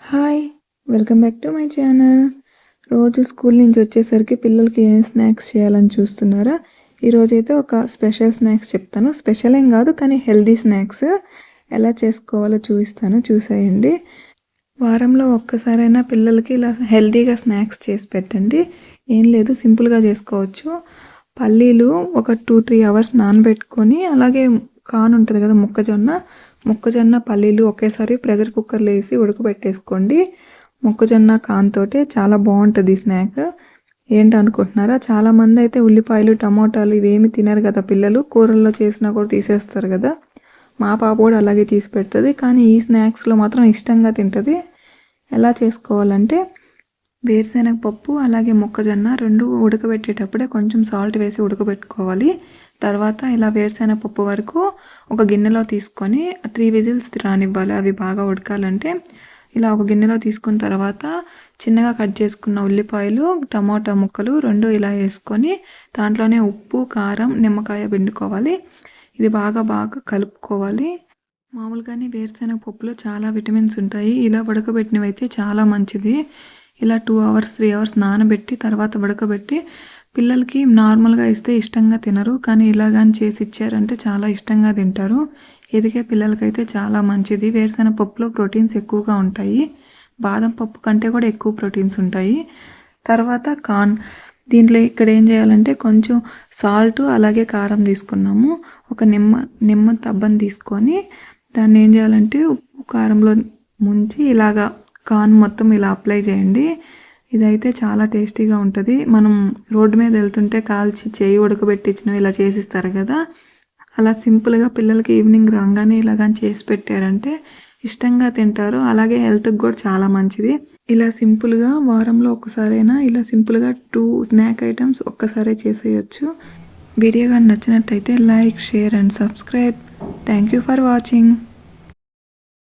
Hi welcome back to my channel రోజు school నుంచి వచ్చేసరికి పిల్లలకి ఏం స్నాక్స్ చేయాలని చూస్తున్నారా? ఈరోజైతే ఒక స్పెషల్ స్నాక్స్ చెప్తాను. స్పెషల్ ఏం కాదు కానీ హెల్దీ స్నాక్స్ ఎలా చేసుకోవాలో చూపిస్తాను. చూసేయండి. వారంలో ఒక్కసారైనా పిల్లలకి ఇలా హెల్దీగా స్నాక్స్ చేసి పెట్టండి. ఏం లేదు సింపుల్గా చేసుకోవచ్చు. పల్లీలు ఒక టూ త్రీ అవర్స్ నానబెట్టుకొని అలాగే కాన్ ఉంటుంది కదా మొక్కజొన్న. మొక్కజొన్న పల్లీలు ఒకేసారి ప్రెషర్ కుక్కర్లో వేసి ఉడకబెట్టేసుకోండి. మొక్కజొన్న కాన్తోటే చాలా బాగుంటుంది స్నాక్ ఏంటి అనుకుంటున్నారా చాలామంది అయితే ఉల్లిపాయలు టమోటాలు ఇవేమి తినరు కదా పిల్లలు. కూరల్లో చేసినా కూడా తీసేస్తారు కదా. మా పాప కూడా అలాగే తీసి పెడుతుంది. కానీ ఈ స్నాక్స్లో మాత్రం ఇష్టంగా తింటుంది. ఎలా చేసుకోవాలంటే వేరుశెనగ పప్పు అలాగే మొక్కజొన్న రెండు ఉడకబెట్టేటప్పుడే కొంచెం సాల్ట్ వేసి ఉడకబెట్టుకోవాలి. తర్వాత ఇలా వేరుశెనగ పప్పు వరకు ఒక గిన్నెలో తీసుకొని త్రీ విజిల్స్ రానివ్వాలి. అవి బాగా ఉడకాలంటే ఇలా ఒక గిన్నెలో తీసుకున్న తర్వాత చిన్నగా కట్ చేసుకున్న ఉల్లిపాయలు టమాటా ముక్కలు రెండు ఇలా వేసుకొని దాంట్లోనే ఉప్పు కారం నిమ్మకాయ పిండుకోవాలి. ఇది బాగా బాగా కలుపుకోవాలి. మామూలుగానే వేరుశనగ పప్పులో చాలా విటమిన్స్ ఉంటాయి. ఇలా ఉడకబెట్టినవి అయితే చాలా మంచిది. ఇలా టూ అవర్స్ త్రీ అవర్స్ నానబెట్టి తర్వాత ఉడకబెట్టి పిల్లలకి నార్మల్గా ఇస్తే ఇష్టంగా తినరు కానీ ఇలా కానీ చేసి ఇచ్చారంటే చాలా ఇష్టంగా తింటారు. ఎదిగే పిల్లలకైతే చాలా మంచిది. వేరుశనగ పప్పులో ప్రోటీన్స్ ఎక్కువగా ఉంటాయి. బాదం పప్పు కంటే కూడా ఎక్కువ ప్రోటీన్స్ ఉంటాయి. తర్వాత కార్న్. దీంట్లో ఇక్కడ ఏం చేయాలంటే కొంచెం సాల్ట్ అలాగే కారం తీసుకున్నాము. ఒక నిమ్మ నిమ్మ తబ్బని తీసుకొని దాన్ని ఏం చేయాలంటే ఉప్పు కారంలో ముంచి ఇలాగా కార్న్ మొత్తం ఇలా అప్లై చేయండి. ఇదైతే చాలా టేస్టీగా ఉంటుంది. మనం రోడ్డు మీద వెళ్తుంటే కాల్చి చేయి ఉడకబెట్టించినవి ఇలా చేసిస్తారు కదా. అలా సింపుల్గా పిల్లలకి ఈవినింగ్ రాగానే ఇలాగని చేసి పెట్టారంటే ఇష్టంగా తింటారు. అలాగే హెల్త్కి కూడా చాలా మంచిది. ఇలా సింపుల్గా వారంలో ఒక్కసారైనా ఇలా సింపుల్గా టూ స్నాక్ ఐటమ్స్ ఒక్కసారే చేసేయచ్చు. వీడియో కానీ నచ్చినట్టయితే like share and subscribe. Thank you for watching.